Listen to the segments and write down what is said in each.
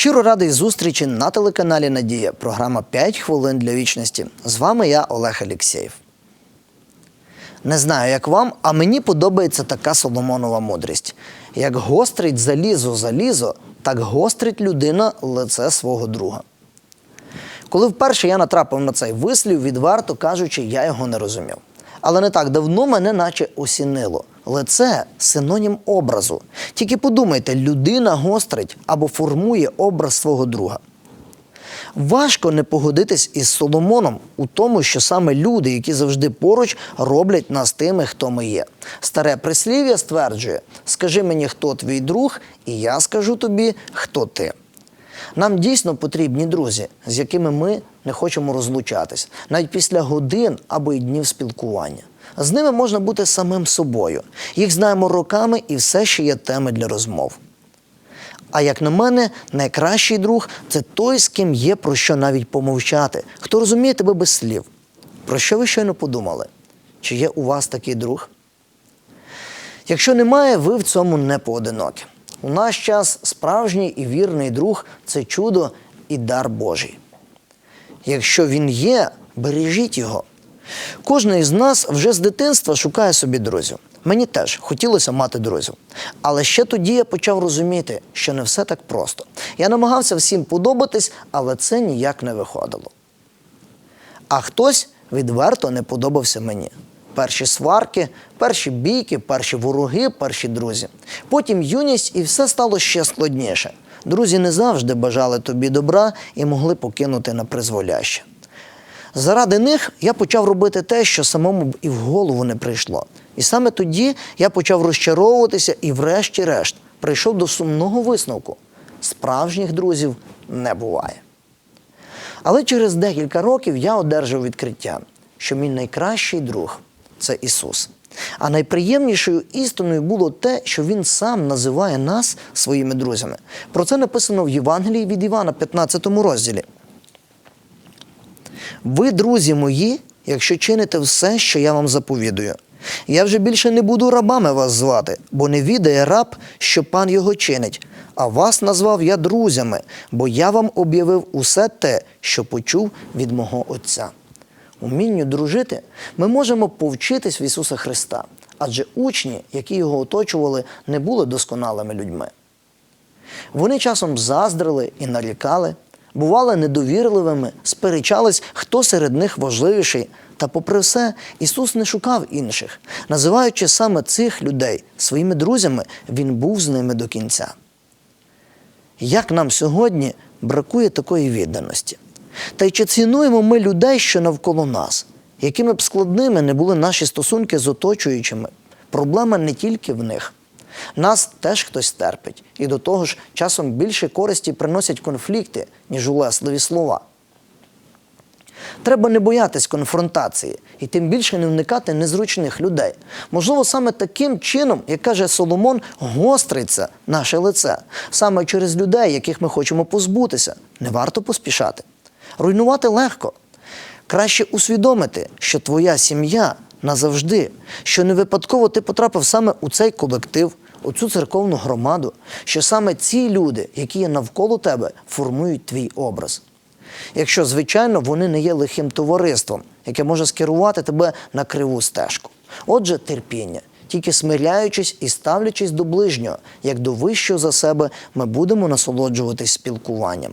Щиро радий зустрічі на телеканалі Надія. Програма «5 хвилин для вічності. З вами я, Олег Алєксєєв. Не знаю, як вам, а мені подобається така Соломонова мудрість. Як гострить залізо залізо, так гострить людина лице свого друга. Коли вперше я натрапив на цей вислів, відверто кажучи, я його не розумів. Але не так давно мене наче осінило. Лице синонім образу. Тільки подумайте, людина гострить або формує образ свого друга. Важко не погодитись із Соломоном у тому, що саме люди, які завжди поруч, роблять нас тими, хто ми є. Старе прислів'я стверджує: скажи мені, хто твій друг, і я скажу тобі, хто ти. Нам дійсно потрібні друзі, з якими ми не хочемо розлучатись, навіть після годин або й днів спілкування. З ними можна бути самим собою. Їх знаємо роками і все ще є теми для розмов. А як на мене, найкращий друг це той, з ким є про що навіть помовчати, хто розуміє тебе без слів. Про що ви щойно подумали? Чи є у вас такий друг? Якщо немає, ви в цьому не поодинокі. У наш час справжній і вірний друг це чудо і дар Божий. Якщо він є, бережіть його. Кожен із нас вже з дитинства шукає собі друзів. Мені теж хотілося мати друзів. Але ще тоді я почав розуміти, що не все так просто. Я намагався всім подобатись, але це ніяк не виходило. А хтось відверто не подобався мені. Перші сварки, перші бійки, перші вороги, перші друзі. Потім юність і все стало ще складніше. Друзі не завжди бажали тобі добра і могли покинути на призволяще. Заради них я почав робити те, що самому б і в голову не прийшло. І саме тоді я почав розчаровуватися і, врешті-решт, прийшов до сумного висновку: справжніх друзів не буває. Але через декілька років я одержав відкриття, що мій найкращий друг це Ісус. А найприємнішою істиною було те, що Він сам називає нас своїми друзями. Про це написано в Євангелії від Івана, 15 розділі. Ви, друзі мої, якщо чините все, що я вам заповідую. Я вже більше не буду рабами вас звати, бо не відає раб, що пан його чинить. А вас назвав я друзями, бо я вам об'явив усе те, що почув від мого Отця. Умінню дружити ми можемо повчитись в Ісуса Христа, адже учні, які його оточували, не були досконалими людьми. Вони часом заздрили і нарікали, бували недовірливими, сперечались, хто серед них важливіший. Та, попри все, Ісус не шукав інших. Називаючи саме цих людей своїми друзями, Він був з ними до кінця. Як нам сьогодні бракує такої відданості? Та й чи цінуємо ми людей, що навколо нас, якими б складними не були наші стосунки з оточуючими? Проблема не тільки в них. Нас теж хтось терпить, і до того ж часом більше користі приносять конфлікти, ніж улесливі слова. Треба не боятись конфронтації і тим більше не вникати незручних людей. Можливо, саме таким чином, як каже Соломон, гостриться наше лице, саме через людей, яких ми хочемо позбутися. Не варто поспішати. Руйнувати легко. Краще усвідомити, що твоя сім'я назавжди, що не випадково ти потрапив саме у цей колектив, у цю церковну громаду, що саме ці люди, які є навколо тебе, формують твій образ. Якщо, звичайно, вони не є лихим товариством, яке може скерувати тебе на криву стежку. Отже, терпіння. Тільки смиряючись і ставлячись до ближнього, як до вищого за себе, ми будемо насолоджуватись спілкуванням.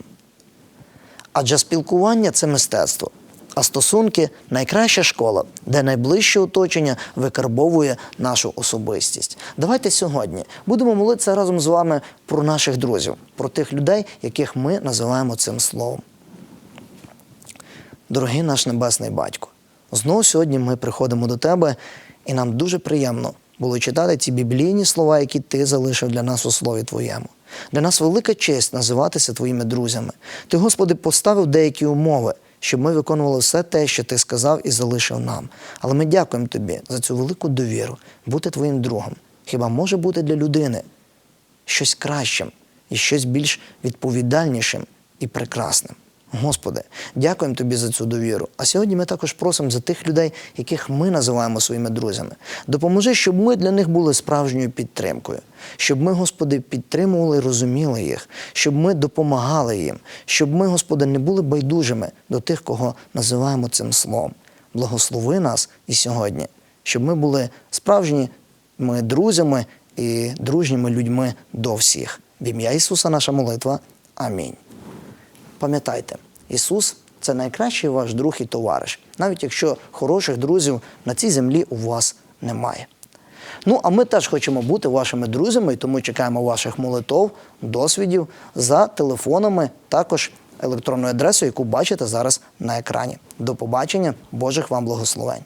Адже спілкування це мистецтво, а стосунки найкраща школа, де найближче оточення викарбовує нашу особистість. Давайте сьогодні будемо молитися разом з вами про наших друзів, про тих людей, яких ми називаємо цим словом. Дорогий наш Небесний Батько, знову сьогодні ми приходимо до Тебе, і нам дуже приємно було читати ці біблійні слова, які Ти залишив для нас у Слові Твоєму. Для нас велика честь називатися Твоїми друзями. Ти, Господи, поставив деякі умови, щоб ми виконували все те, що Ти сказав і залишив нам. Але ми дякуємо Тобі за цю велику довіру, бути Твоїм другом. Хіба може бути для людини щось кращим і щось більш відповідальнішим і прекрасним? Господи, дякуємо Тобі за цю довіру. А сьогодні ми також просимо за тих людей, яких ми називаємо своїми друзями. Допоможи, щоб ми для них були справжньою підтримкою, щоб ми, Господи, підтримували, і розуміли їх, щоб ми допомагали їм, щоб ми, Господи, не були байдужими до тих, кого називаємо цим словом. Благослови нас і сьогодні, щоб ми були справжніми друзями і дружніми людьми до всіх. В ім'я Ісуса наша молитва. Амінь. Пам'ятайте, Ісус це найкращий ваш друг і товариш, навіть якщо хороших друзів на цій землі у вас немає. Ну, а ми теж хочемо бути вашими друзями, і тому чекаємо ваших молитов, досвідів за телефонами, також електронною адресою, яку бачите зараз на екрані. До побачення, Божих вам благословень!